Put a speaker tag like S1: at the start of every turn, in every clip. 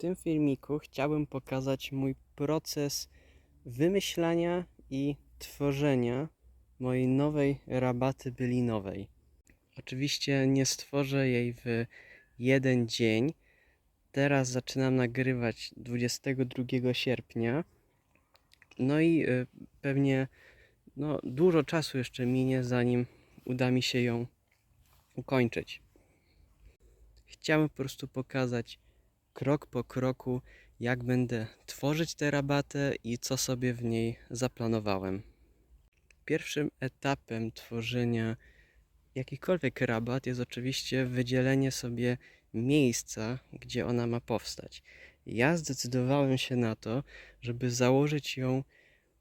S1: tym filmiku chciałbym pokazać mój proces wymyślania i tworzenia mojej nowej rabaty bylinowej. Oczywiście nie stworzę jej w jeden dzień. Teraz zaczynam nagrywać 22 sierpnia. No i y, pewnie no, dużo czasu jeszcze minie, zanim uda mi się ją ukończyć. Chciałem po prostu pokazać krok po kroku, jak będę tworzyć tę rabatę i co sobie w niej zaplanowałem. Pierwszym etapem tworzenia jakichkolwiek rabat jest oczywiście wydzielenie sobie miejsca, gdzie ona ma powstać. Ja zdecydowałem się na to, żeby założyć ją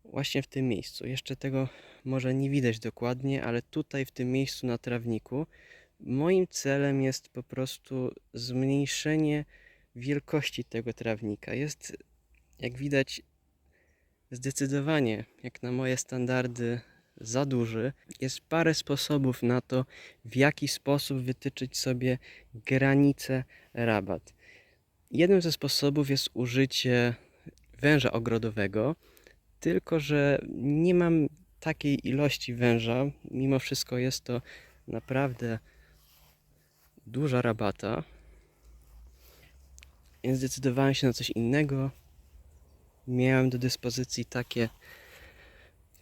S1: właśnie w tym miejscu. Jeszcze tego może nie widać dokładnie, ale tutaj w tym miejscu na trawniku moim celem jest po prostu zmniejszenie wielkości tego trawnika. Jest, jak widać, zdecydowanie, jak na moje standardy, za duży. Jest parę sposobów na to, w jaki sposób wytyczyć sobie granice rabat. Jednym ze sposobów jest użycie węża ogrodowego, tylko że nie mam takiej ilości węża. Mimo wszystko jest to naprawdę duża rabata. Więc zdecydowałem się na coś innego. Miałem do dyspozycji takie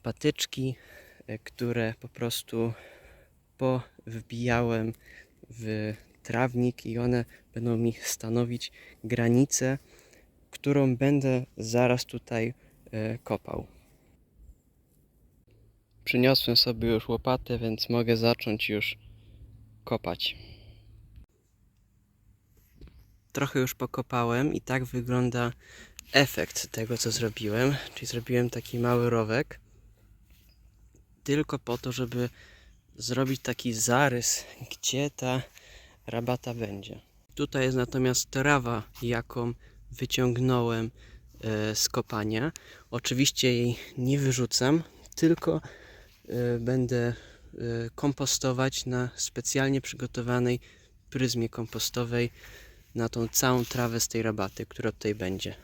S1: patyczki, e, które po prostu powbijałem w trawnik i one będą mi stanowić granicę, którą będę zaraz tutaj e, kopał. Przyniosłem sobie już łopatę, więc mogę zacząć już kopać. Trochę już pokopałem i tak wygląda efekt tego, co zrobiłem. Czyli zrobiłem taki mały rowek, tylko po to, żeby zrobić taki zarys, gdzie ta rabata będzie. Tutaj jest natomiast trawa, jaką wyciągnąłem e, z kopania. Oczywiście jej nie wyrzucam, tylko e, będę e, kompostować na specjalnie przygotowanej pryzmie kompostowej na tą całą trawę z tej rabaty, która tutaj będzie.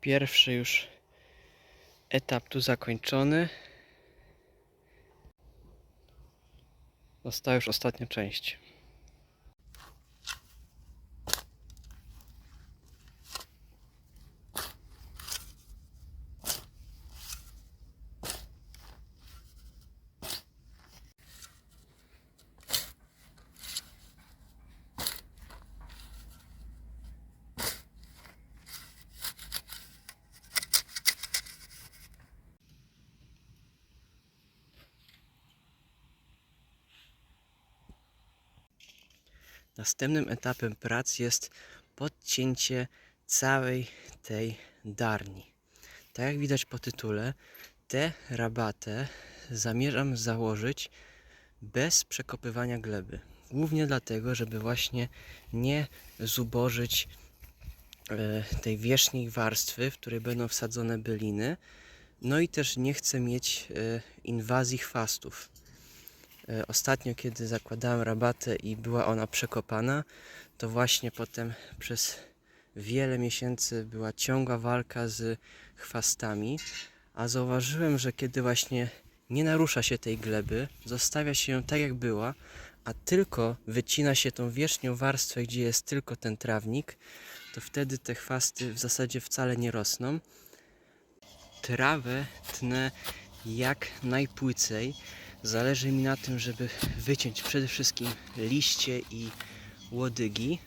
S1: Pierwszy już etap tu zakończony. Została już ostatnia część. Następnym etapem prac jest podcięcie całej tej darni. Tak jak widać po tytule, tę rabatę zamierzam założyć bez przekopywania gleby. Głównie dlatego, żeby właśnie nie zubożyć e, tej wierzchniej warstwy, w której będą wsadzone byliny. No i też nie chcę mieć e, inwazji chwastów. E, Ostatnio, kiedy zakładałem rabatę i była ona przekopana, to właśnie potem przez wiele miesięcy była ciągła walka z chwastami, a zauważyłem, że kiedy właśnie nie narusza się tej gleby, zostawia się ją tak jak była, a tylko wycina się tą wierzchnią warstwę, gdzie jest tylko ten trawnik, to wtedy te chwasty w zasadzie wcale nie rosną. Trawę tnę jak najpłycej. Zależy mi na tym, żeby wyciąć przede wszystkim liście i łodygi.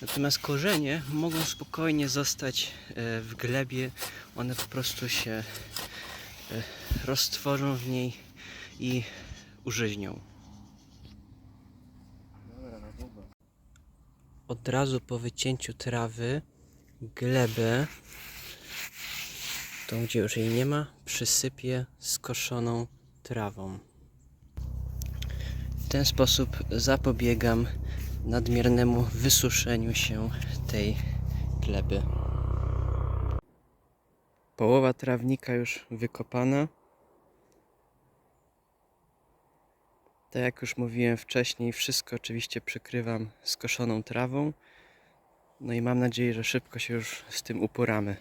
S1: Natomiast korzenie mogą spokojnie zostać e, w glebie. One po prostu się e, roztworzą w niej i użyźnią. Od razu po wycięciu trawy glebę, tą gdzie już jej nie ma, przysypię skoszoną trawą. W ten sposób zapobiegam nadmiernemu wysuszeniu się tej gleby. Połowa trawnika już wykopana. Tak jak już mówiłem wcześniej, wszystko oczywiście przykrywam skoszoną trawą. No i mam nadzieję, że szybko się już z tym uporamy.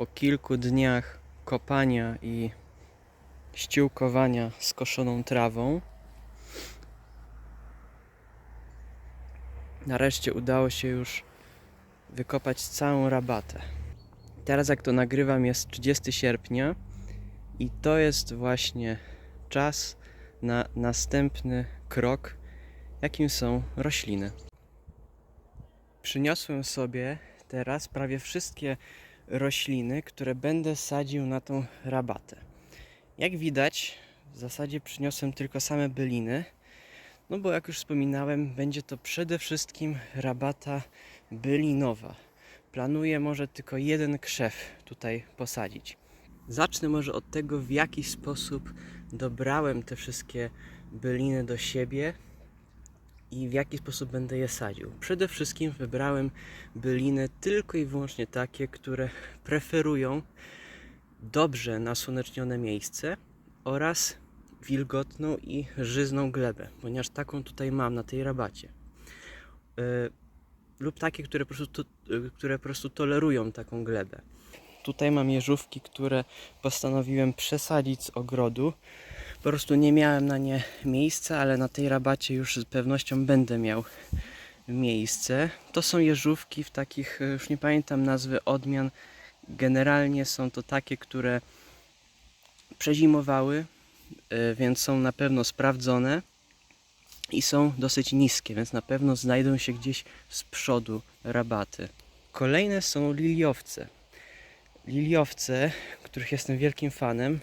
S1: Po kilku dniach kopania i ściółkowania skoszoną trawą, nareszcie udało się już wykopać całą rabatę. Teraz, jak to nagrywam, jest 30 sierpnia i to jest właśnie czas na następny krok, jakim są rośliny. Przyniosłem sobie teraz prawie wszystkie rośliny, które będę sadził na tą rabatę. Jak widać, w zasadzie przyniosłem tylko same byliny, no bo jak już wspominałem, będzie to przede wszystkim rabata bylinowa. Planuję może tylko jeden krzew tutaj posadzić. Zacznę może od tego, w jaki sposób dobrałem te wszystkie byliny do siebie i w jaki sposób będę je sadził. Przede wszystkim wybrałem byliny tylko i wyłącznie takie, które preferują dobrze nasłonecznione miejsce oraz wilgotną i żyzną glebę, ponieważ taką tutaj mam na tej rabacie. Yy, lub takie, które po, prostu, to- yy, które po prostu tolerują taką glebę. Tutaj mam jeżówki, które postanowiłem przesadzić z ogrodu. Po prostu nie miałem na nie miejsca, ale na tej rabacie już z pewnością będę miał miejsce. To są jeżówki w takich, e, już nie pamiętam nazwy odmian. Generalnie są to takie, które przezimowały, e, więc są na pewno sprawdzone i są dosyć niskie, więc na pewno znajdą się gdzieś z przodu rabaty. Kolejne są liliowce. Liliowce, których jestem wielkim fanem,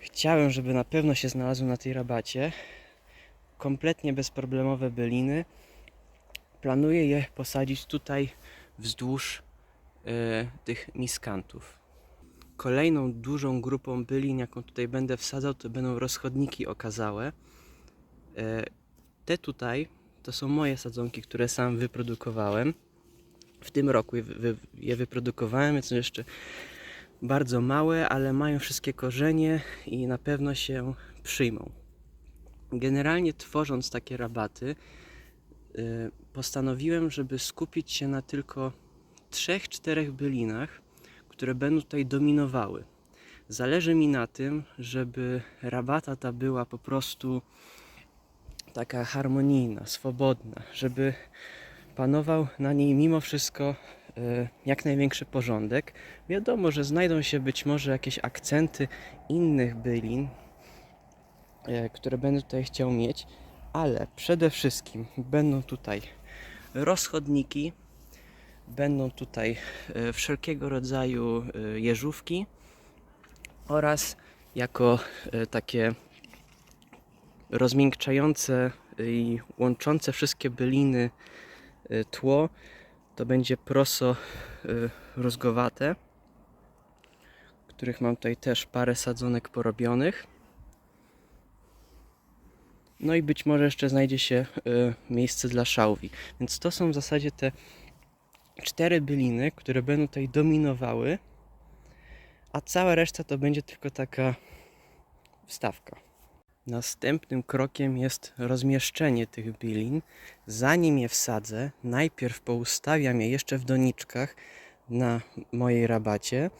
S1: Chciałem, żeby na pewno się znalazły na tej rabacie. Kompletnie bezproblemowe byliny. Planuję je posadzić tutaj wzdłuż e, tych miskantów. Kolejną dużą grupą bylin, jaką tutaj będę wsadzał, to będą rozchodniki okazałe. E, te tutaj to są moje sadzonki, które sam wyprodukowałem. W tym roku je, wy, je wyprodukowałem, więc jeszcze bardzo małe, ale mają wszystkie korzenie i na pewno się przyjmą. Generalnie tworząc takie rabaty, y, postanowiłem, żeby skupić się na tylko trzech, czterech bylinach, które będą tutaj dominowały. Zależy mi na tym, żeby rabata ta była po prostu taka harmonijna, swobodna, żeby panował na niej mimo wszystko jak największy porządek. Wiadomo, że znajdą się być może jakieś akcenty innych bylin, e, które będę tutaj chciał mieć, ale przede wszystkim będą tutaj rozchodniki, będą tutaj e, wszelkiego rodzaju e, jeżówki oraz jako e, takie rozmiękczające i łączące wszystkie byliny e, tło to będzie proso y, rózgowate, których mam tutaj też parę sadzonek porobionych. No i być może jeszcze znajdzie się y, miejsce dla szałwi. Więc to są w zasadzie te cztery byliny, które będą tutaj dominowały, a cała reszta to będzie tylko taka wstawka. Następnym krokiem jest rozmieszczenie tych bylin. Zanim je wsadzę, najpierw poustawiam je jeszcze w doniczkach na mojej rabacie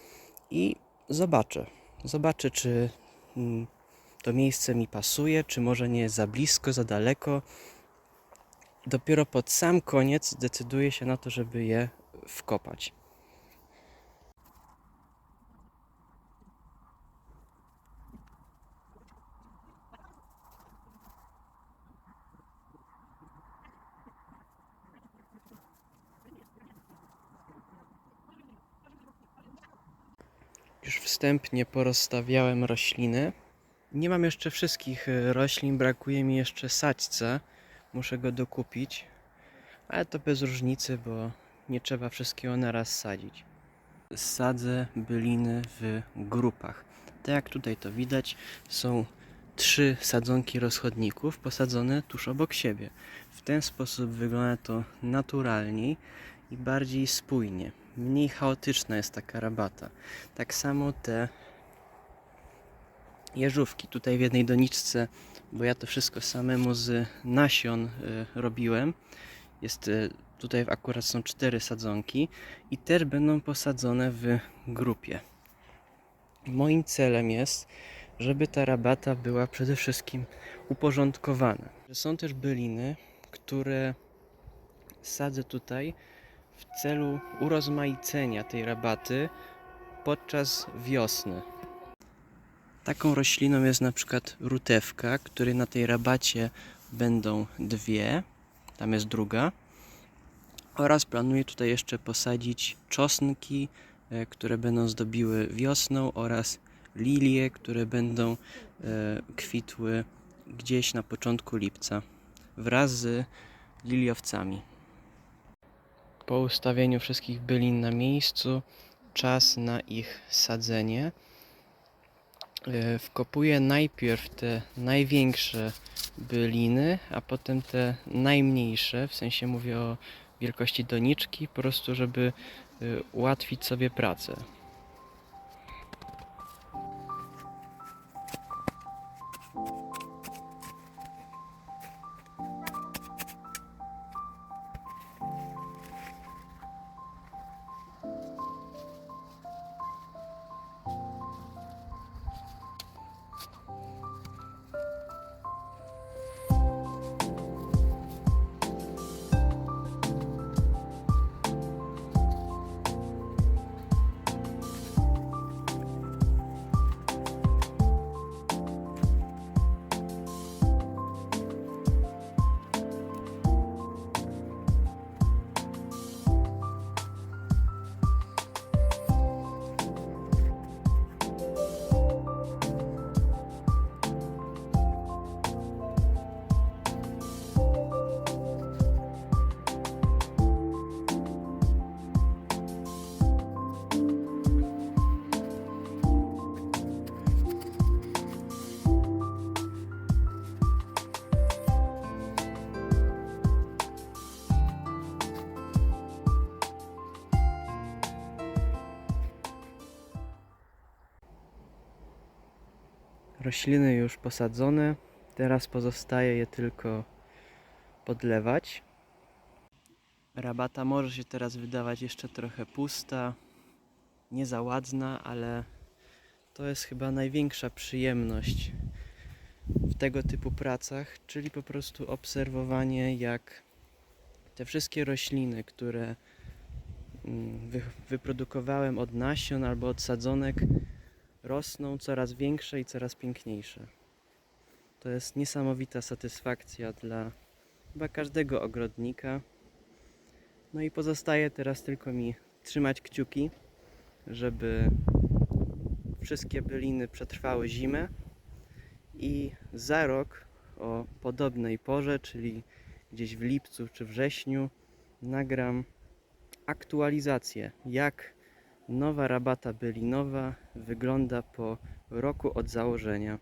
S1: i zobaczę. Zobaczę, czy mm, to miejsce mi pasuje, czy może nie jest za blisko, za daleko. Dopiero pod sam koniec zdecyduję się na to, żeby je wkopać. Już wstępnie porozstawiałem rośliny. Nie mam jeszcze wszystkich y, roślin, brakuje mi jeszcze sadźca. Muszę go dokupić, ale to bez różnicy, bo nie trzeba wszystkiego naraz sadzić. sadzę byliny w grupach. Tak jak tutaj to widać, są trzy sadzonki rozchodników posadzone tuż obok siebie. W ten sposób wygląda to naturalniej i bardziej spójnie. Mniej chaotyczna jest taka rabata. Tak samo te jeżówki. Tutaj w jednej doniczce, bo ja to wszystko samemu z nasion y, robiłem. Jest y, tutaj akurat są cztery sadzonki i też będą posadzone w grupie. Moim celem jest, żeby ta rabata była przede wszystkim uporządkowana. Są też byliny, które sadzę tutaj w celu urozmaicenia tej rabaty podczas wiosny. Taką rośliną jest na przykład rutewka, której na tej rabacie będą dwie, tam jest druga. Oraz planuję tutaj jeszcze posadzić czosnki, e, które będą zdobiły wiosną oraz lilie, które będą e, kwitły gdzieś na początku lipca wraz z liliowcami. Po ustawieniu wszystkich bylin na miejscu, czas na ich sadzenie. E, Wkopuję najpierw te największe byliny, a potem te najmniejsze, w sensie mówię o wielkości doniczki, po prostu żeby y, ułatwić sobie pracę. Rośliny już posadzone, teraz pozostaje je tylko podlewać. Rabata może się teraz wydawać jeszcze trochę pusta, nie za ładna, ale to jest chyba największa przyjemność w tego typu pracach, czyli po prostu obserwowanie, jak te wszystkie rośliny, które mm, wy, wyprodukowałem od nasion albo od sadzonek, rosną coraz większe i coraz piękniejsze. To jest niesamowita satysfakcja dla chyba każdego ogrodnika. No i pozostaje teraz tylko mi trzymać kciuki, żeby wszystkie byliny przetrwały zimę i za rok o podobnej porze, czyli gdzieś w lipcu czy wrześniu, nagram aktualizację, jak nowa rabata bylinowa wygląda po roku od założenia.